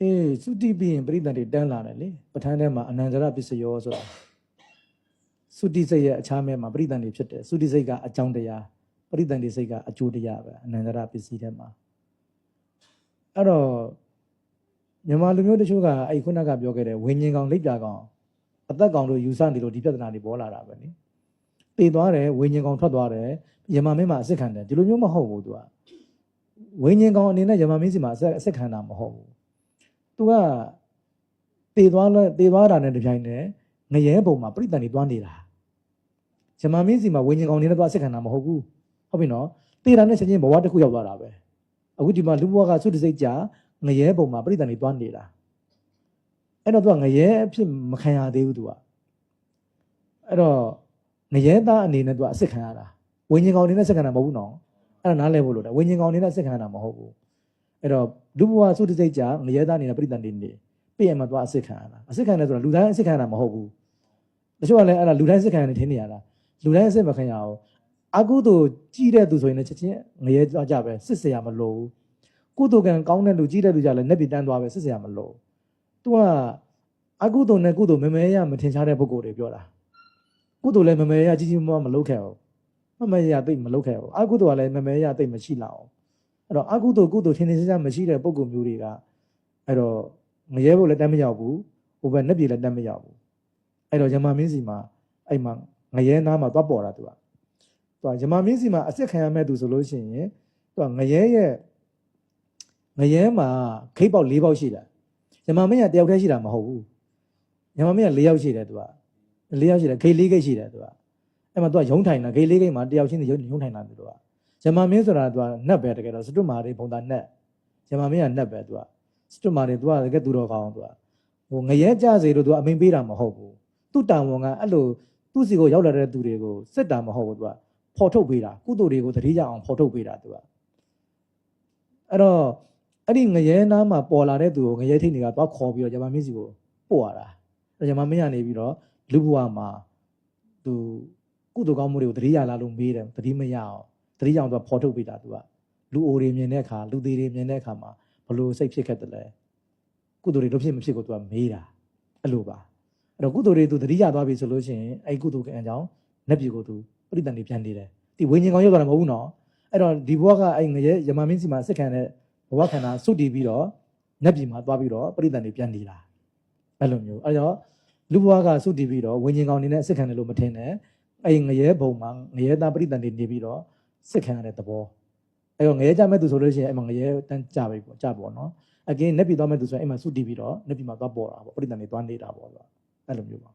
အေးသုတိပြီးရင်ပြိတ္တန်တွေတန်းလာတယ်လေပဋ္ဌာန်းထဲမှာအနန္တရပစ္စယောဆိုတာသုတိစိတ်ရဲ့အခြားမဲမှာပြိတ္တန်တွေဖြစ်တယ်သုတိစိတ်ကအကြောင်းတရားပြိတ္တန်တွေစိတ်ကအကျိုးတရားပဲအနန္တရပစ္စည်းထဲမှာအဲ့တော့မြန်မာလူမျိုးတချို့ကအဲ့ခုနကပြောခဲ့တဲ့ဝိညာဉ်ကောင်လိပ်ပြာကောင်အသက်ကောင်တို့ယူဆနေလို့ဒီပြဿနာတွေပေါ်လာတာပဲနိတည်သွားတယ်ဝိညာဉ်ကောင်ထွက်သွားတယ်ယမမင်းမှာအစစ်ခံတယ်ဒီလိုမျိုးမဟုတ်ဘူးသူကဝိညာဉ်ကောင်အနေနဲ့ယမမင်းစီမှာအစစ်ခံတာမဟုတ်ဘူး သူကတည်သွားလဲတည်သွားတာနဲ့တပြိုင်နက်ငရဲပုံမှာပြိတ္တန်တွေသွားနေတာဇမမင်းစီမှာဝิญဉ်ကောင်နေနဲ့သွားစစ်ခံတာမဟုတ်ဘူးဟုတ်ပြီနော်တည်တာနဲ့ချက်ချင်းဘဝတစ်ခုရောက်သွားတာပဲအခုဒီမှာလူဘဝကသုတစိတ်ကြာငရဲပုံမှာပြိတ္တန်တွေသွားနေတာအဲ့တော့သူကငရဲအဖြစ်မခံရသေးဘူးသူကအဲ့တော့ငရဲသားအနေနဲ့သူကအစစ်ခံရတာဝิญဉ်ကောင်နေနဲ့စစ်ခံတာမဟုတ်ဘူးနော်အဲ့ဒါနားလည်ဖို့လိုတယ်ဝิญဉ်ကောင်နေနဲ့စစ်ခံရတာမဟုတ်ဘူး အဲ့တော့လူဘဝစုတစိတ်ကြငရဲသားနေတဲ့ပြိတ္တန်နေနေပြည့်ရမှာသွားအစစ်ခံရတာအစစ်ခံတယ်ဆိုတာလူတိုင်းအစစ်ခံရတာမဟုတ်ဘူးတချို့ကလည်းအဲ့ဒါလူတိုင်းအစစ်ခံရတယ်ထင်နေရတာလူတိုင်းအစစ်မခံရအောင်အကုသို့ကြည့်တဲ့သူဆိုရင်လည်းချက်ချင်းငရဲသွားကြပဲစစ်စရာမလိုဘူးကုသိုလ်ကံကောင်းတဲ့လူကြည့်တဲ့လူကြလည်းနှက်ပြီးတန်းသွားပဲစစ်စရာမလိုသူကအကုသိုလ်နဲ့ကုသိုလ်မမဲရမထင်ရှားတဲ့ပုံကိုယ်တွေပြောတာကုသိုလ်လည်းမမဲရကြီးကြီးမားမားမလုပ်ခဲ့ဘူးမမဲရသိမလုပ်ခဲ့ဘူးအကုသိုလ်ကလည်းမမဲရသိမရှိလောက် အောင်အဲ့တော့အကုသိုလ်ကုသိုလ်ထင်ထင်ရှားရှားမရှိတဲ့ပုံကုမျိုးတွေကအဲ့တော့ငရဲဖို့လည်းတတ်မရောက်ဘူးဟိုဘက်နှက်ပြေလည်းတတ်မရောက်ဘူးအဲ့တော့ယမမင်းစီမှာအဲ့မှာငရဲနားမှာသွားပေါ်တာသူကသူကယမမင်းစီမှာအစ်စ်ခံရမဲ့သူဆိုလို့ရှိရင်သူကငရဲရဲ့ငရဲမှာခိတ်ပေါက်၄ပေါက်ရှိတာယမမင်းကတယောက်တည်းရှိတာမဟုတ်ဘူးယမမင်းက၄ယောက်ရှိတယ်သူက၄ယောက်ရှိတယ်ခိတ်၄ခိတ်ရှိတယ်သူကအဲ့မှာသူကရုံးထိုင်တာခိတ်၄ခိတ်မှာတယောက်ချင်းရုံးရုံးထိုင်တာသူက ယမမင်းဆိုတာသူကနတ်ပဲတကယ်တော့စတုမာတွေဘုံသားနတ်ယမမင်းကနတ်ပဲသူကစတုမာတွေသူကတကယ်သူတော်ကောင်းသူကဟိုငရဲကြစေလို့သူကအမိန်ပေးတာမဟုတ်ဘူးသူ့တန်ဝန်ကအဲ့လိုသူ့စီကိုရောက်လာတဲ့သူတွေကိုစစ်တာမဟုတ်ဘူးသူကဖော်ထုတ်ပေးတာကုသိုလ်တွေကိုတတိယအောင်ဖော်ထုတ်ပေးတာသူကအဲ့တော့အဲ့ဒီငရဲနားမှာပေါ်လာတဲ့သူကိုငရဲထိတ်တွေကသွားခေါ်ပြီးတော့ယမမင်းစီကိုပို့ရတာအဲ့ယမမင်းကနေပြီးတော့လူဘဝမှာသူကုသိုလ်ကောင်းမှုတွေကိုတတိယလာလို့မေးတယ်တတိမရအောင် တတိယအောင်သူကဖော်ထုတ်ပေးတာသူကလူအိုတွေမြင်တဲ့အခါလူသေးတွေမြင်တဲ့အခါမှာဘလို့စိတ်ဖြစ်ခဲ့တယ်လဲကုသိုလ်တွေတို့ဖြစ်မဖြစ်ကိုသူကမေးတာအဲ့လိုပါအဲ့တော့ကုသိုလ်တွေသူတတိယသွားပြီဆိုလို့ရှိရင်အဲ့ကုသိုလ်ကံကြောင့်နတ်ပြည်ကိုသူပြိတ္တန်တွေပြန်နေတယ်ဒီဝိညာဉ်ကောင်ရောက်သွားတာမဟုတ်ဘူးနော်အဲ့တော့ဒီဘဝကအဲ့ငရဲယမမင်းစီမှာစစ်ခံတဲ့ဘဝခန္ဓာစွတ်တည်ပြီးတော့နတ်ပြည်မှာသွားပြီးတော့ပြိတ္တန်တွေပြန်နေတာအဲ့လိုမျိုးအဲ့တော့လူဘဝကစွတ်တည်ပြီးတော့ဝိညာဉ်ကောင်နေနဲ့စစ်ခံတယ်လို့မထင်နဲ့အဲ့ငရဲဘုံမှာငရဲသားပြိတ္တန်တွေနေပြီးတော့ စစ်ခံရတဲ့သဘောအဲ့တော့ငရဲကြမဲ့သူဆိုလို့ရှိရင်အဲ့မှာငရဲတန်းကြပြီပေါ့ကြပေါ့နော်အကင်းနက်ပြီသွားမဲ့သူဆိုရင်အဲ့မှာစုတည်ပြီးတော့နက်ပြီမှာသွားပေါ်တာပေါ့ပြိတ္တန်တွေသွားနေတာပေါ့ဆိုတော့အဲ့လိုမျိုးပါ